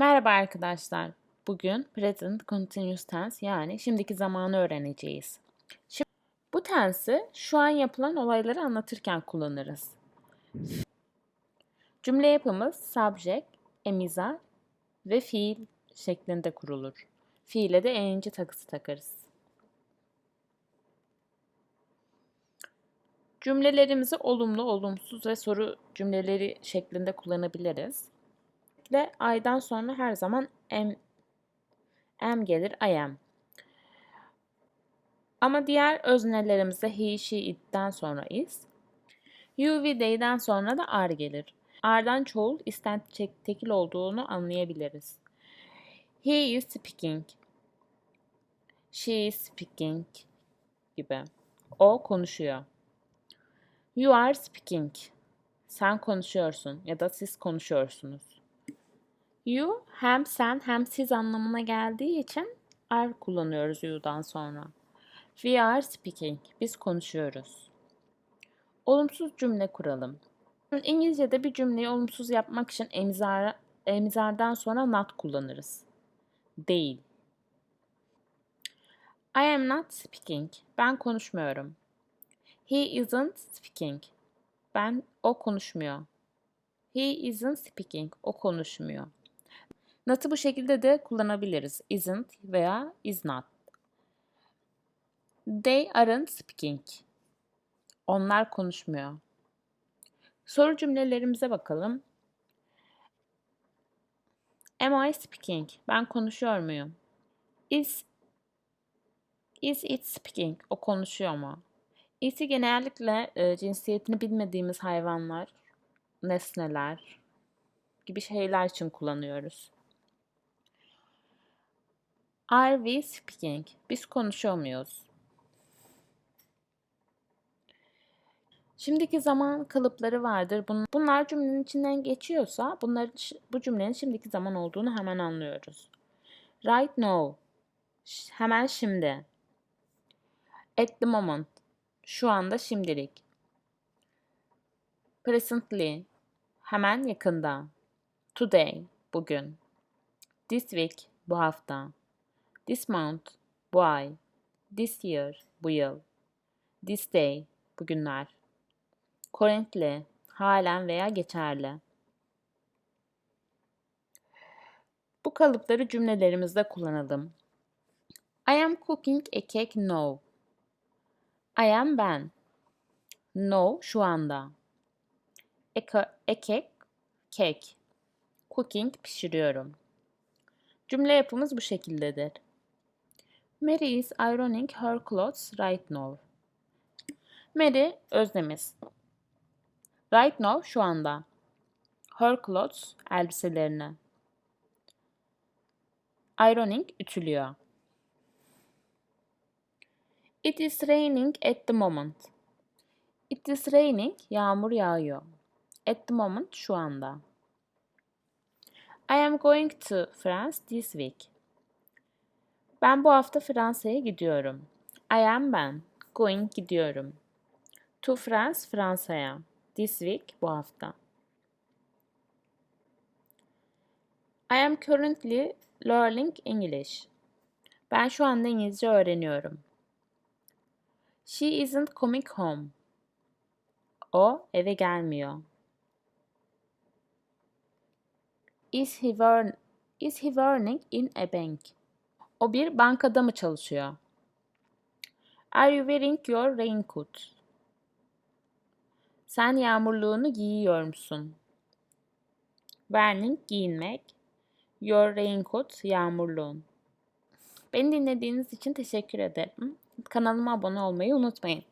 Merhaba arkadaşlar. Bugün present continuous tense yani şimdiki zamanı öğreneceğiz. Şimdi, bu tense'i şu an yapılan olayları anlatırken kullanırız. Cümle yapımız subject, emizar ve fiil şeklinde kurulur. Fiile de enci takısı takarız. Cümlelerimizi olumlu, olumsuz ve soru cümleleri şeklinde kullanabiliriz. Ve I'dan sonra her zaman am, am gelir, I am. Ama diğer öznelerimizde he, she, it'ten sonra is. You ve they'den sonra da are gelir. Are'dan çoğul, isten tekil olduğunu anlayabiliriz. He is speaking. She is speaking gibi. O konuşuyor. You are speaking. Sen konuşuyorsun ya da siz konuşuyorsunuz. You hem sen hem siz anlamına geldiği için are kullanıyoruz you'dan sonra. We are speaking. Biz konuşuyoruz. Olumsuz cümle kuralım. İngilizce'de bir cümleyi olumsuz yapmak için emzar, emzardan sonra not kullanırız. Değil. I am not speaking. Ben konuşmuyorum. He isn't speaking. Ben, o konuşmuyor. He isn't speaking. O konuşmuyor. Not'ı bu şekilde de kullanabiliriz. Isn't veya is not. They aren't speaking. Onlar konuşmuyor. Soru cümlelerimize bakalım. Am I speaking? Ben konuşuyor muyum? Is Is it speaking? O konuşuyor mu? Is'i genellikle e, cinsiyetini bilmediğimiz hayvanlar, nesneler gibi şeyler için kullanıyoruz. Are we speaking? Biz konuşuyor muyuz? Şimdiki zaman kalıpları vardır. Bunlar cümlenin içinden geçiyorsa bunlar bu cümlenin şimdiki zaman olduğunu hemen anlıyoruz. Right now. Hemen şimdi. At the moment. Şu anda şimdilik. Presently. Hemen yakında. Today. Bugün. This week. Bu hafta. This month, bu ay. This year, bu yıl. This day, bugünler. Currently, halen veya geçerli. Bu kalıpları cümlelerimizde kullanalım. I am cooking a cake now. I am ben. No, şu anda. A, a cake, cake. Cooking, pişiriyorum. Cümle yapımız bu şekildedir. Mary is ironing her clothes right now. Mary öznemiz. Right now şu anda. Her clothes elbiselerini. Ironing ütülüyor. It is raining at the moment. It is raining yağmur yağıyor. At the moment şu anda. I am going to France this week. Ben bu hafta Fransa'ya gidiyorum. I am ben. Going gidiyorum. To France, Fransa'ya. This week, bu hafta. I am currently learning English. Ben şu anda İngilizce öğreniyorum. She isn't coming home. O eve gelmiyor. Is he, is he working in a bank? O bir bankada mı çalışıyor? Are you wearing your raincoat? Sen yağmurluğunu giyiyor musun? Wearing giyinmek. Your raincoat yağmurluğun. Beni dinlediğiniz için teşekkür ederim. Kanalıma abone olmayı unutmayın.